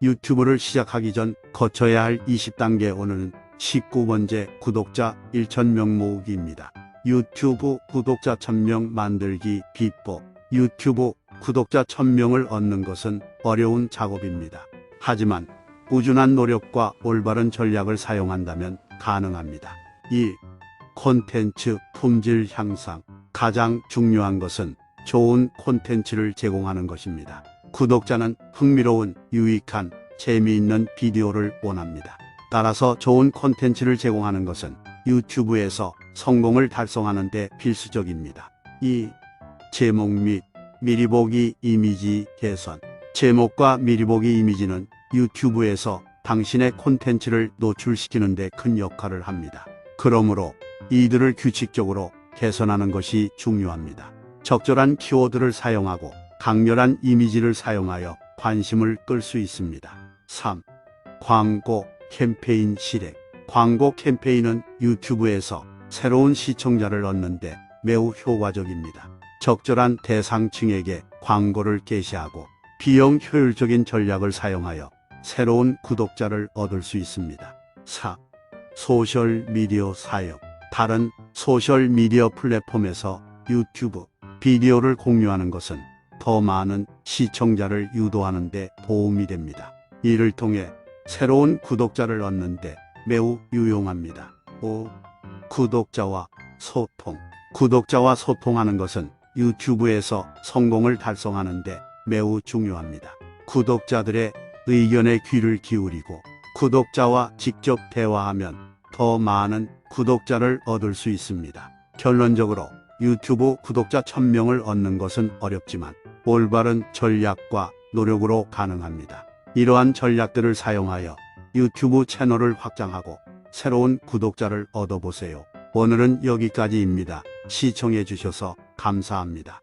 유튜브를 시작하기 전 거쳐야 할 20단계 오늘은 19번째 구독자 1,000명 모으기입니다. 유튜브 구독자 1000명 만들기 비법 유튜브 구독자 1000명을 얻는 것은 어려운 작업입니다. 하지만 꾸준한 노력과 올바른 전략을 사용한다면 가능합니다. 1. 콘텐츠 품질 향상 가장 중요한 것은 좋은 콘텐츠를 제공하는 것입니다. 구독자는 흥미로운, 유익한, 재미있는 비디오를 원합니다. 따라서 좋은 콘텐츠를 제공하는 것은 유튜브에서 성공을 달성하는 데 필수적입니다. 2. 제목 및 미리 보기 이미지 개선 제목과 미리 보기 이미지는 유튜브에서 당신의 콘텐츠를 노출시키는 데 큰 역할을 합니다. 그러므로 이들을 규칙적으로 개선하는 것이 중요합니다. 적절한 키워드를 사용하고 강렬한 이미지를 사용하여 관심을 끌 수 있습니다. 3. 광고 캠페인 실행 광고 캠페인은 유튜브에서 새로운 시청자를 얻는데 매우 효과적입니다. 적절한 대상층에게 광고를 게시하고 비용 효율적인 전략을 사용하여 새로운 구독자를 얻을 수 있습니다. 4. 소셜 미디어 사용 다른 소셜 미디어 플랫폼에서 유튜브 비디오를 공유하는 것은 더 많은 시청자를 유도하는 데 도움이 됩니다. 이를 통해 새로운 구독자를 얻는 데 매우 유용합니다. 5. 구독자와 소통 구독자와 소통하는 것은 유튜브에서 성공을 달성하는 데 매우 중요합니다. 구독자들의 의견에 귀를 기울이고 구독자와 직접 대화하면 더 많은 구독자를 얻을 수 있습니다. 결론적으로 유튜브 구독자 1000명을 얻는 것은 어렵지만 올바른 전략과 노력으로 가능합니다. 이러한 전략들을 사용하여 유튜브 채널을 확장하고 새로운 구독자를 얻어보세요. 오늘은 여기까지입니다. 시청해 주셔서 감사합니다.